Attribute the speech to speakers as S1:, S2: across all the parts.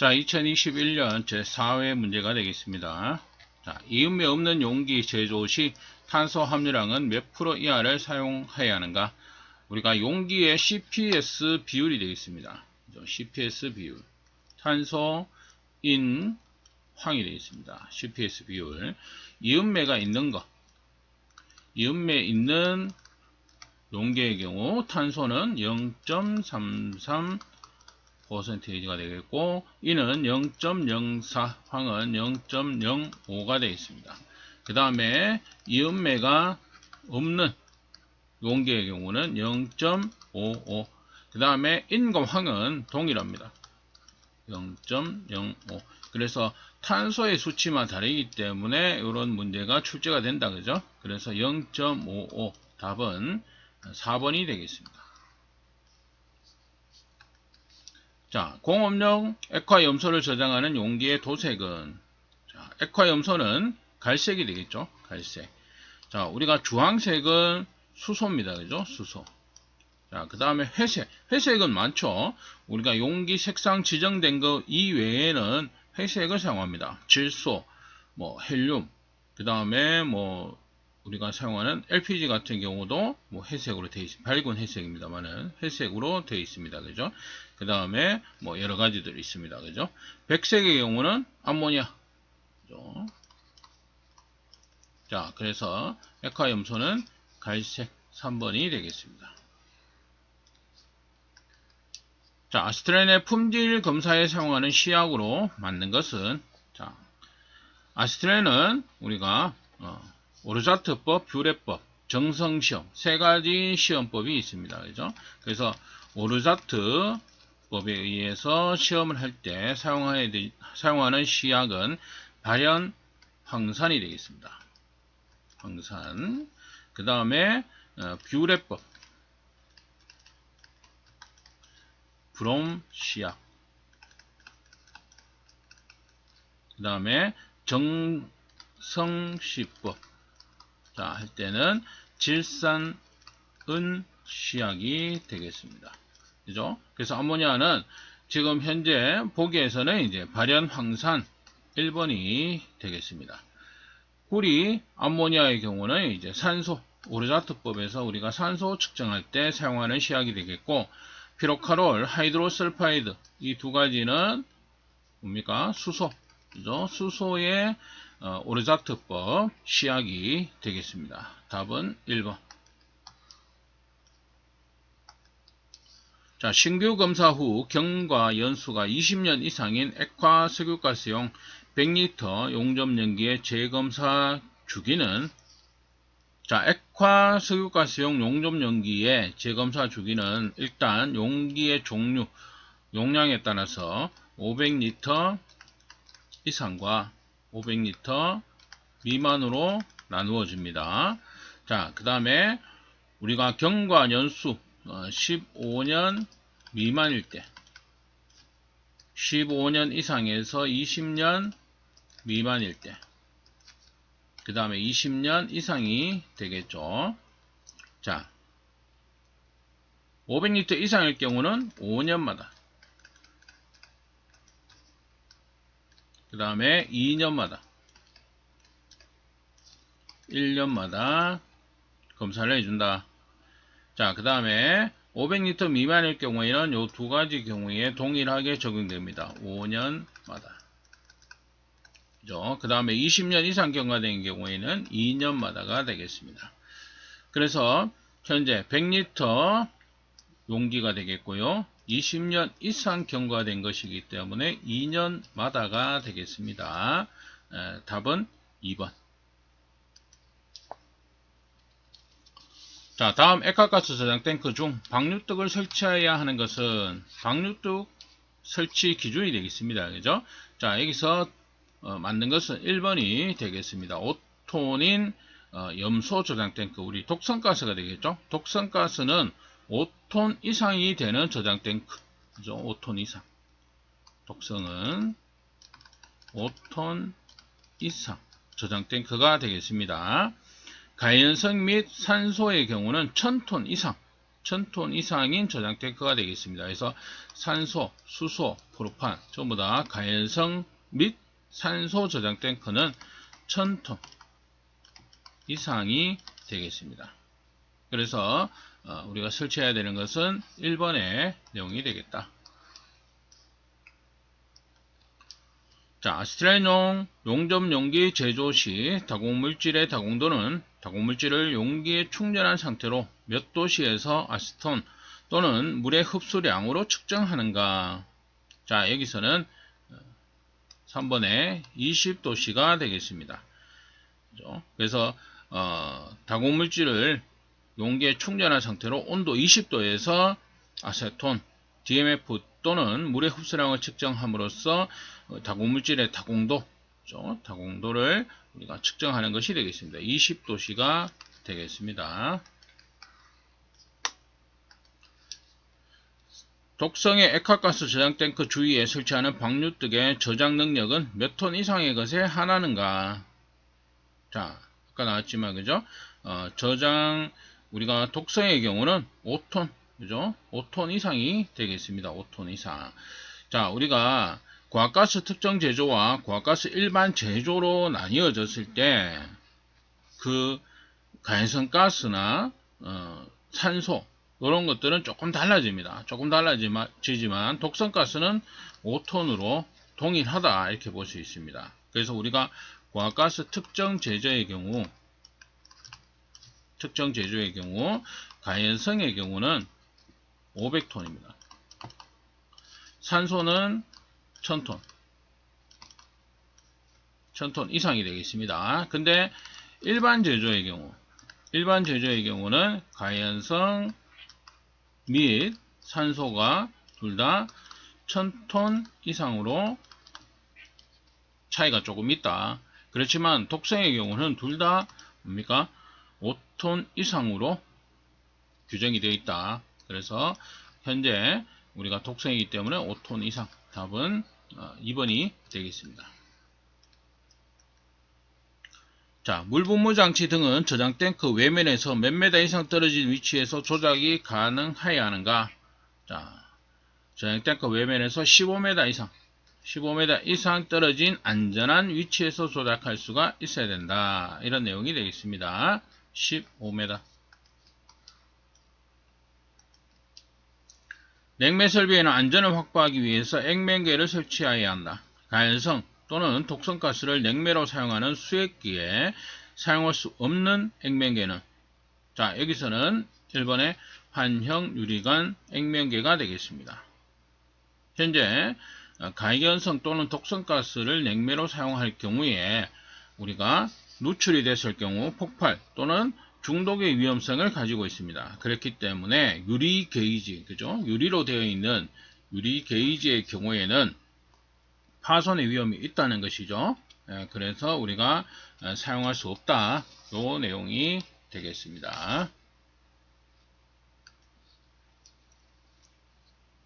S1: 자, 2021년 제4회 문제가 되겠습니다. 자, 이음매 없는 용기 제조 시 탄소 함유량은 몇 프로 이하를 사용해야 하는가? 우리가 용기의 CPS 비율이 되겠습니다. CPS 비율. 탄소, 인, 황이 되겠습니다. CPS 비율. 이음매가 있는 거. 이음매 있는 용기의 경우 탄소는 0.33 퍼센테이지가 되겠고 이는 0.04 황은 0.05가 되어 있습니다. 그 다음에 이음매가 없는 용기의 경우는 0.55. 그 다음에 인과 황은 동일합니다. 0.05. 그래서 탄소의 수치만 다르기 때문에 이런 문제가 출제가 된다. 그죠? 그래서 0.55 답은 4번이 되겠습니다. 자, 공업용 액화 염소를 저장하는 용기의 도색은 자, 액화 염소는 갈색이 되겠죠? 갈색. 자, 우리가 주황색은 수소입니다. 그죠? 수소. 자, 그 다음에 회색. 회색은 많죠? 우리가 용기 색상 지정된 거 이외에는 회색을 사용합니다. 질소, 뭐, 헬륨, 그 다음에 뭐, 우리가 사용하는 LPG 같은 경우도 뭐 회색으로 되어 있습니다. 밝은 회색입니다만은 회색으로 되어 있습니다. 그죠? 그 다음에 뭐 여러 가지들이 있습니다. 그죠? 백색의 경우는 암모니아. 그죠? 자, 그래서 액화염소는 갈색 3번이 되겠습니다. 자, 아스트렌의 품질 검사에 사용하는 시약으로 만든 것은 자, 아스트렌은 우리가 어, 오르자트법, 뷰레법, 정성시험 세 가지 시험법이 있습니다. 그죠? 그래서 오르자트 법에 의해서 시험을 할 때 사용하는 시약은 발연 황산이 되겠습니다. 황산. 그 다음에 어, 뷰레법, 브롬 시약. 그 다음에 정성시법. 자, 할 때는 질산은 시약이 되겠습니다. 그죠? 그래서 암모니아는 지금 현재 보기에서는 이제 발연 황산 1번이 되겠습니다. 구리 암모니아의 경우는 이제 산소 오르자트법에서 우리가 산소 측정할 때 사용하는 시약이 되겠고 피로카롤, 하이드로설파이드 이 두 가지는 뭡니까? 수소. 그죠? 수소의 어, 오르자트법 시약이 되겠습니다. 답은 1번. 자, 신규 검사 후 경과 연수가 20년 이상인 액화 석유가스용 100리터 용접 연기의 재검사 주기는 자, 액화 석유가스용 용접 연기의 재검사 주기는 일단 용기의 종류, 용량에 따라서 500리터 이상과 500리터 미만으로 나누어집니다. 자, 그 다음에 우리가 경과 연수 15년 미만일 때 15년 이상에서 20년 미만일 때 그 다음에 20년 이상이 되겠죠. 자, 500리터 이상일 경우는 5년마다 그 다음에 2년마다 1년마다 검사를 해준다. 자, 그 다음에 500리터 미만일 경우에는 이 두 가지 경우에 동일하게 적용됩니다. 5년마다. 그죠? 그 다음에 20년 이상 경과된 경우에는 2년마다가 되겠습니다. 그래서 현재 100리터 용기가 되겠고요. 20년 이상 경과된 것이기 때문에 2년마다가 되겠습니다. 에, 답은 2번. 자, 다음 액화가스 저장 탱크 중 방류뚝을 설치해야 하는 것은 방류뚝 설치 기준이 되겠습니다. 그죠? 자, 여기서 어, 만든 것은 1번이 되겠습니다. 5톤인 어, 염소 저장 탱크, 우리 독성가스가 되겠죠? 독성가스는 5 톤 이상이 되는 저장 탱크. 그죠? 5톤 이상. 독성은 5톤 이상 저장 탱크가 되겠습니다. 가연성 및 산소의 경우는 1000톤 이상 1000톤 이상인 저장 탱크가 되겠습니다. 그래서 산소, 수소, 프로판 전부 다 가연성 및 산소 저장 탱크는 1000톤 이상이 되겠습니다. 그래서 어, 우리가 설치해야 되는 것은 1번의 내용이 되겠다. 자, 아스트레뇽 용접 용기 제조 시 다공물질의 다공도는 다공물질을 용기에 충전한 상태로 몇 도시에서 아스톤 또는 물의 흡수량으로 측정하는가. 자, 여기서는 3번에 20도씨가 되겠습니다. 그래서 어, 다공물질을 용기에 충전한 상태로 온도 20도에서 아세톤, DMF 또는 물의 흡수량을 측정함으로써 어, 다공물질의 다공도? 다공도를 우리가 측정하는 것이 되겠습니다. 20도씨가 되겠습니다. 독성의 액화가스 저장 탱크 주위에 설치하는 방류득의 저장 능력은 몇 톤 이상의 것에 하나는가? 자, 아까 나왔지만 그죠? 어, 저장 우리가 독성의 경우는 5톤, 그죠? 5톤 이상이 되겠습니다. 5톤 이상. 자, 우리가 과가스 특정 제조와 과가스 일반 제조로 나뉘어졌을 때 그 가연성 가스나 어, 산소 이런 것들은 조금 달라집니다. 조금 달라지지만 독성 가스는 5톤으로 동일하다 이렇게 볼 수 있습니다. 그래서 우리가 과가스 특정 제조의 경우 특정 제조의 경우 가연성의 경우는 500톤입니다. 산소는 1000톤 1000톤 이상이 되겠습니다. 근데 일반 제조의 경우 일반 제조의 경우는 가연성 및 산소가 둘 다 1000톤 이상으로 차이가 조금 있다. 그렇지만 독성의 경우는 둘 다 뭡니까? 5톤 이상으로 규정이 되어 있다. 그래서 현재 우리가 독성이기 때문에 5톤 이상 답은 2번이 되겠습니다. 자, 물분무 장치 등은 저장 탱크 외면에서 몇 메다 이상 떨어진 위치에서 조작이 가능하여야 하는가? 자, 저장 탱크 외면에서 15m 이상, 15m 이상 떨어진 안전한 위치에서 조작할 수가 있어야 된다. 이런 내용이 되겠습니다. 15m. 냉매 설비에는 안전을 확보하기 위해서 액면계를 설치해야 한다. 가연성 또는 독성가스를 냉매로 사용하는 수액기에 사용할 수 없는 액면계는 자 여기서는 1번의 환형 유리관 액면계가 되겠습니다. 현재 가연성 또는 독성가스를 냉매로 사용할 경우에 우리가 누출이 됐을 경우 폭발 또는 중독의 위험성을 가지고 있습니다. 그렇기 때문에 유리 게이지, 그죠? 유리로 되어 있는 유리 게이지의 경우에는 파손의 위험이 있다는 것이죠. 예, 그래서 우리가 어, 사용할 수 없다. 요 내용이 되겠습니다.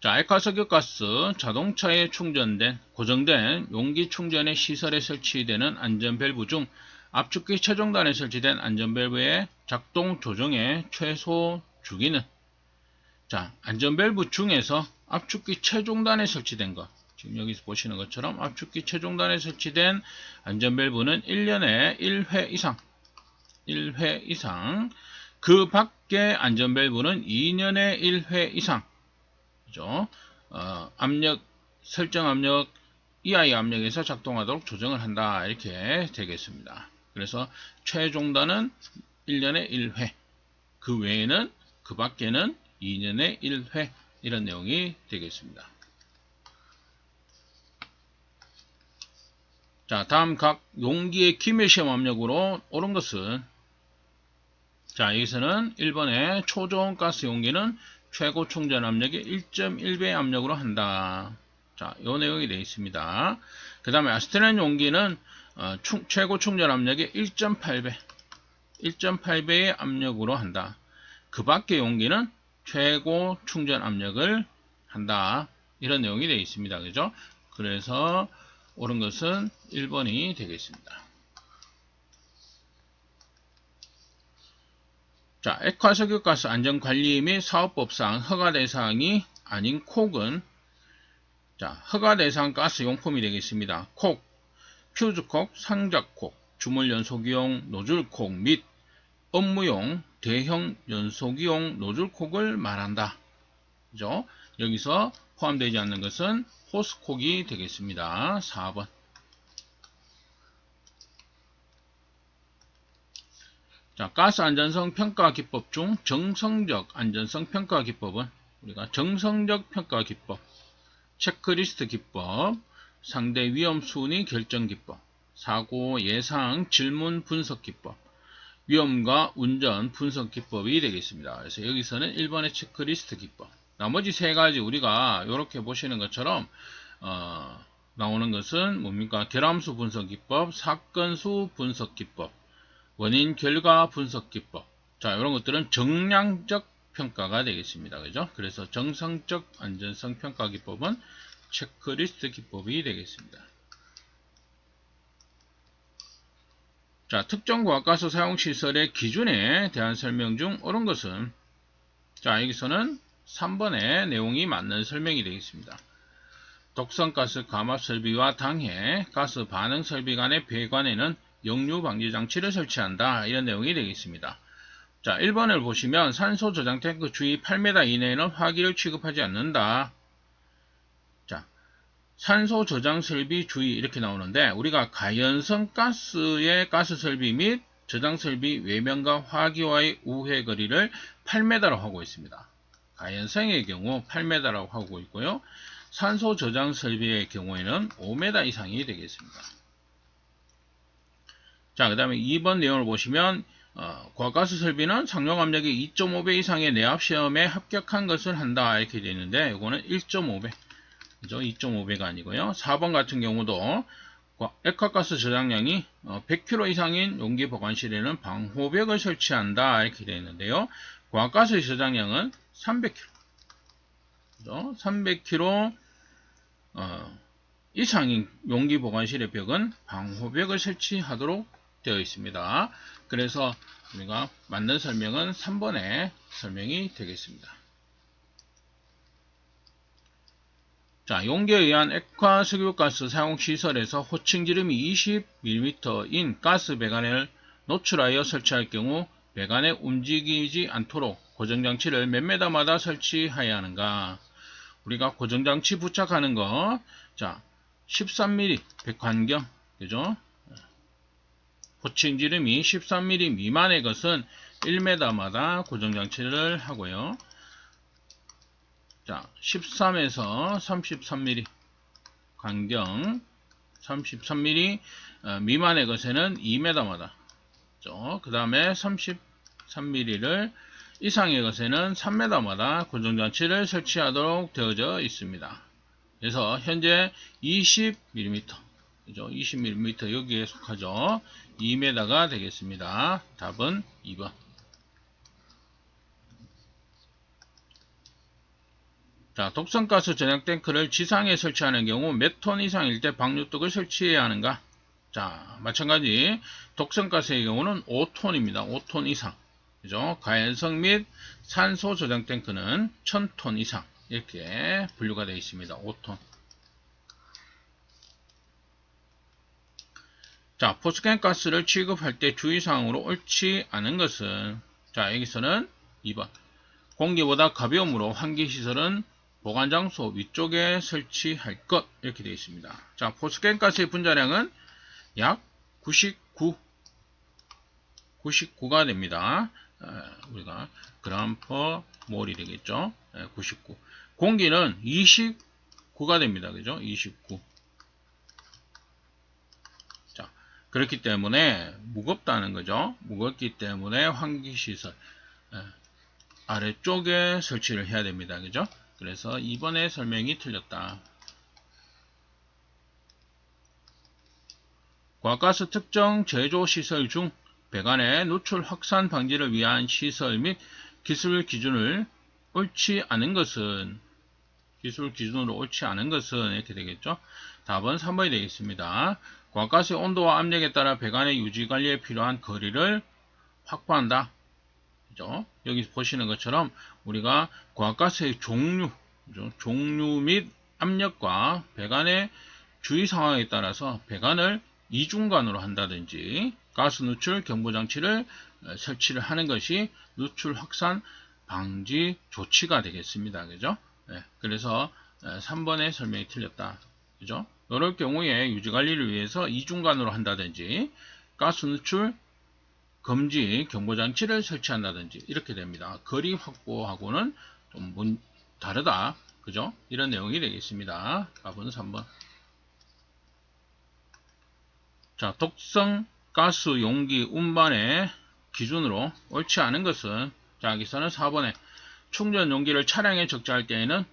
S1: 자, 액화석유가스 자동차에 충전된 고정된 용기 충전의 시설에 설치되는 안전밸브 중 압축기 최종단에 설치된 안전밸브의 작동 조정의 최소 주기는. 자 안전밸브 중에서 압축기 최종단에 설치된 것. 지금 여기서 보시는 것처럼 압축기 최종단에 설치된 안전밸브는 1년에 1회 이상 1회 이상. 그 밖에 안전밸브는 2년에 1회 이상. 그죠? 어, 압력 설정 압력 이하의 압력에서 작동하도록 조정을 한다. 이렇게 되겠습니다. 그래서 최종단은 1년에 1회, 그 외에는 그 밖에는 2년에 1회 이런 내용이 되겠습니다. 자, 다음 각 용기의 기밀 시험 압력으로 옳은 것은 자, 여기서는 1번의 초저온 가스 용기는 최고 충전 압력의 1.1배 압력으로 한다. 자, 요 내용이 되어 있습니다. 그 다음에 아스테렌 용기는 어, 충, 최고 충전 압력의 1.8배 1.8배의 압력으로 한다. 그 밖의 용기는 최고 충전 압력을 한다. 이런 내용이 되어 있습니다. 그죠? 그래서 옳은 것은 1번이 되겠습니다. 자, 액화석유가스 안전관리 및 사업법상 허가 대상이 아닌 콕은 자, 허가 대상 가스 용품이 되겠습니다. 콕, 퓨즈콕, 상자콕, 주물 연소기용 노즐콕 및 업무용 대형 연소기용 노즐콕을 말한다. 그죠? 여기서 포함되지 않는 것은 호스콕이 되겠습니다. 4번. 자, 가스 안전성 평가 기법 중 정성적 안전성 평가 기법은 우리가 정성적 평가 기법, 체크리스트 기법, 상대 위험 순위 결정 기법, 사고 예상 질문 분석 기법, 위험과 운전 분석 기법이 되겠습니다. 그래서 여기서는 1번의 체크리스트 기법. 나머지 세 가지 우리가 이렇게 보시는 것처럼 어, 나오는 것은 뭡니까? 결함수 분석 기법, 사건수 분석 기법, 원인 결과 분석 기법. 자, 이런 것들은 정량적 평가가 되겠습니다. 그죠? 그래서 정성적 안전성 평가 기법은 체크리스트 기법이 되겠습니다. 자, 특정 과가스 사용 시설의 기준에 대한 설명 중 옳은 것은 자, 여기서는 3번의 내용이 맞는 설명이 되겠습니다. 독성가스 감압 설비와 당해 가스 반응 설비 간의 배관에는 역류 방지 장치를 설치한다. 이런 내용이 되겠습니다. 자, 1번을 보시면 산소 저장 탱크 주위 8m 이내에는 화기를 취급하지 않는다. 자, 산소 저장 설비 주의 이렇게 나오는데 우리가 가연성 가스의 가스 설비 및 저장 설비 외면과 화기와의 우회 거리를 8m로 하고 있습니다. 가연성의 경우 8m라고 하고 있고요. 산소 저장 설비의 경우에는 5m 이상이 되겠습니다. 자, 그 다음에 2번 내용을 보시면 어, 과가스 설비는 상용 압력이 2.5배 이상의 내압 시험에 합격한 것을 한다 이렇게 되어 있는데 이거는 1.5배 그죠? 2.5배가 아니고요. 4번 같은 경우도 액화가스 저장량이 100kg 이상인 용기 보관실에는 방호벽을 설치한다 이렇게 되어 있는데요. 과가스 저장량은 300kg 그죠? 300kg 어, 이상인 용기 보관실의 벽은 방호벽을 설치하도록 되어 있습니다. 그래서 우리가 맞는 설명은 3번의 설명이 되겠습니다. 자, 용기에 의한 액화 석유가스 사용 시설에서 호칭 지름이 20mm인 가스 배관을 노출하여 설치할 경우 배관에 움직이지 않도록 고정장치를 몇 메다마다 설치해야 하는가? 우리가 고정장치 부착하는 거, 자, 13mm 백환경, 그죠? 호칭 지름이 13mm 미만의 것은 1m마다 고정장치를 하고요. 자, 13에서 33mm 간경 33mm 어, 미만의 것에는 2m마다 그 다음에 33mm를 이상의 것에는 3m마다 고정장치를 설치하도록 되어져 있습니다. 그래서 현재 20mm 그죠? 20mm 여기에 속하죠. 2m가 되겠습니다. 답은 2번. 자, 독성가스 전용 탱크를 지상에 설치하는 경우 몇 톤 이상일 때 방류뚝을 설치해야 하는가? 자, 마찬가지 독성가스의 경우는 5톤입니다. 5톤 이상. 그죠? 가연성 및 산소 저장 탱크는 1000톤 이상 이렇게 분류가 되어 있습니다. 5톤. 자, 포스캔 가스를 취급할 때 주의사항으로 옳지 않은 것은 자, 여기서는 2번. 공기보다 가벼움으로 환기시설은 보관장소 위쪽에 설치할 것 이렇게 되어 있습니다. 자, 포스캔 가스의 분자량은 약 99, 99가 됩니다. 우리가 그람 퍼 몰이 되겠죠. 99. 공기는 29가 됩니다. 그죠? 29. 그렇기 때문에 무겁다는 거죠. 무겁기 때문에 환기시설 아래쪽에 설치를 해야 됩니다. 그죠? 그래서 이번에 설명이 틀렸다. 과가스 특정 제조시설 중 배관의 노출 확산 방지를 위한 시설 및 기술 기준을 옳지 않은 것은 기술 기준으로 옳지 않은 것은 이렇게 되겠죠. 답은 3번이 되겠습니다. 과가스의 온도와 압력에 따라 배관의 유지 관리에 필요한 거리를 확보한다. 그죠? 여기 보시는 것처럼 우리가 과가스의 종류, 그죠? 종류 및 압력과 배관의 주의 상황에 따라서 배관을 이중관으로 한다든지 가스 누출 경보 장치를 어, 설치를 하는 것이 누출 확산 방지 조치가 되겠습니다. 그죠? 네, 그래서 3번의 설명이 틀렸다. 그죠? 이럴 경우에 유지 관리를 위해서 이중관으로 한다든지 가스 누출 금지 경보장치를 설치한다든지 이렇게 됩니다. 거리 확보하고는 좀 문- 다르다. 그죠? 이런 내용이 되겠습니다. 답은 3번. 자, 독성 가스 용기 운반의 기준으로 옳지 않은 것은 자, 여기서는 4번에 충전 용기를 차량에 적재할 때에는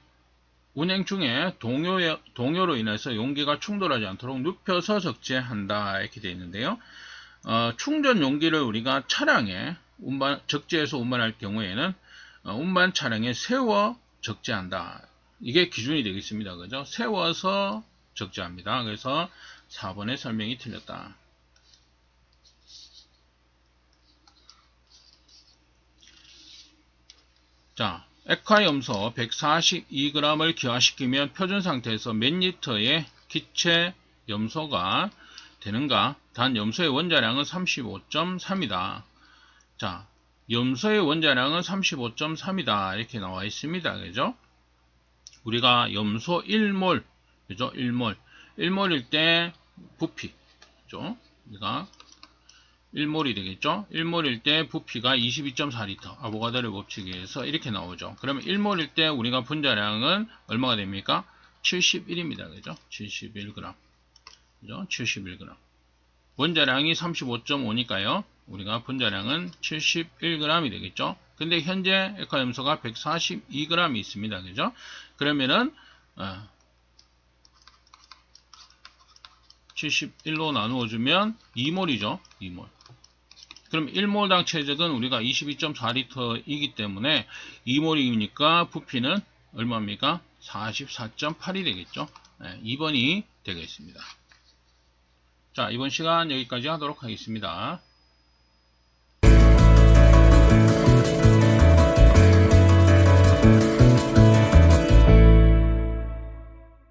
S1: 운행 중에 동요, 동요로 인해서 용기가 충돌하지 않도록 눕혀서 적재한다 이렇게 되어 있는데요. 어, 충전 용기를 우리가 차량에 운반, 적재해서 운반할 경우에는 어, 운반 차량에 세워 적재한다. 이게 기준이 되겠습니다. 그죠? 세워서 적재합니다. 그래서 4번의 설명이 틀렸다. 자, 액화 염소 142g을 기화시키면 표준 상태에서 몇 리터의 기체 염소가 되는가? 단 염소의 원자량은 35.3이다. 자, 염소의 원자량은 35.3이다. 이렇게 나와 있습니다. 그죠? 우리가 염소 1몰, 그죠? 1몰. 1몰일 때 부피, 그죠? 우리가 1몰이 되겠죠? 1몰일 때 부피가 22.4리터. 아보가드로 법칙에 의해서 이렇게 나오죠. 그러면 1몰일 때 우리가 분자량은 얼마가 됩니까? 71입니다. 그죠? 71g. 그죠? 71g. 원자량이 35.5니까요. 우리가 분자량은 71g이 되겠죠. 근데 현재 액화염소가 142g이 있습니다. 그죠? 그러면은 어, 71로 나누어 주면 2몰이죠. 2몰. 그럼 1몰당 체적은 우리가 22.4리터이기 때문에 2몰이니까 부피는 얼마입니까? 44.8이 되겠죠. 네, 2번이 되겠습니다. 자, 이번 시간 여기까지 하도록 하겠습니다.